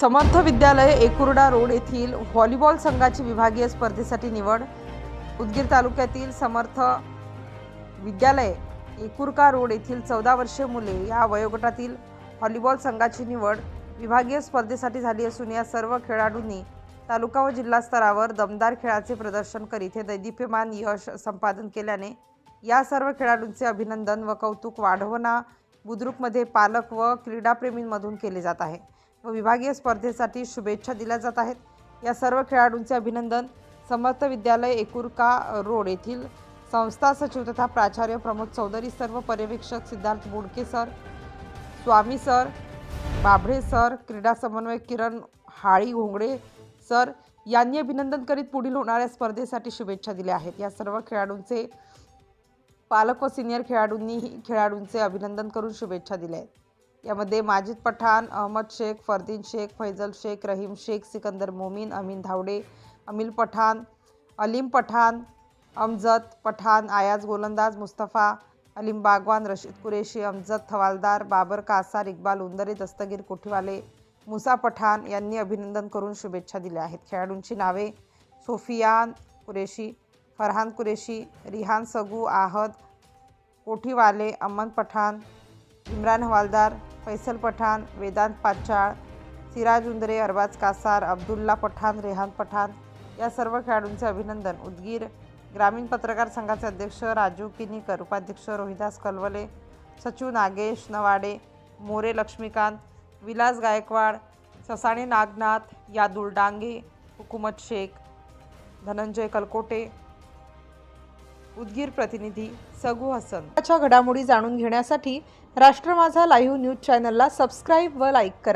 समर्थ विद्यालय एकुर्डा रोड येथील व्हॉलीबॉल संघाची विभागीय स्पर्धेसाठी निवड. उदगीर तालुक्यातील समर्थ विद्यालय एकुरका रोड येथील चौदा वर्षीय मुले या वयोगटातील व्हॉलीबॉल संघाची निवड विभागीय स्पर्धेसाठी झाली असून या सर्व खेळाडूंनी तालुका व जिल्हा स्तरावर दमदार खेळाचे प्रदर्शन करीत हे दैदिप्यमान यश संपादन केल्याने या सर्व खेळाडूंचे अभिनंदन व कौतुक वाढवणा बुद्रुकमध्ये पालक व क्रीडाप्रेमींमधून केले जात आहे. व विभागीय स्पर्धेसाठी शुभेच्छा दिल्या जात आहेत. या सर्व खेळाडूंचे अभिनंदन समर्थ विद्यालय एकुरका रोड येथील संस्था सचिव तथा प्राचार्य प्रमोद चौधरी सर्व पर्यवेक्षक Siddharth Bodke sir Swami sir Babhale sir क्रीडा समन्वयक किरण हाळी घोंगडे सर यांनी अभिनंदन करीत पुढील होणाऱ्या स्पर्धेसाठी शुभेच्छा दिल्या आहेत. या सर्व खेळाडूंचे पालक व सिनियर खेळाडूंनीही खेळाडूंचे अभिनंदन करून शुभेच्छा दिल्या आहेत. यामध्ये माजिद पठाण अहमद शेख फरदीन शेख फैजल शेख रहीम शेख सिकंदर मोमीन अमीन धावडे अमिल पठाण अलीम पठाण अमजद पठाण आयाज गोलंदाज मुस्तफा अलीम बागवान रशीद कुरेशी अमजद थवालदार बाबर कासार इक्बाल उंदरे दस्तगीर कोठीवाले मुसा पठाण यांनी अभिनंदन करून शुभेच्छा दिल्या आहेत. खेळाडूंची नावे सोफियान कुरेशी फरहान कुरेशी रिहान सगू आहद कोठीवाले अमन पठाण इम्रान हवालदार फैसल पठाण वेदांत पाचाळ सिराज उंदरे अरबाज कासार अब्दुल्ला पठाण रेहान पठाण या सर्व खेळाडूंचे अभिनंदन. उदगीर ग्रामीण पत्रकार संघाचे अध्यक्ष राजू किनीकर उपाध्यक्ष रोहिदास कलवले सचिव नागेश नवाडे मोरे लक्ष्मीकांत विलास गायकवाड ससाणे नागनाथ यादुल डांगे हुकुमत शेख धनंजय कलकोटे उदगीर प्रतिनिधी सगू हसन. घडामोडी जाणून घेण्यासाठी राष्ट्र माझा लाईव्ह न्यूज चॅनलला सबस्क्राईब व लाईक करा.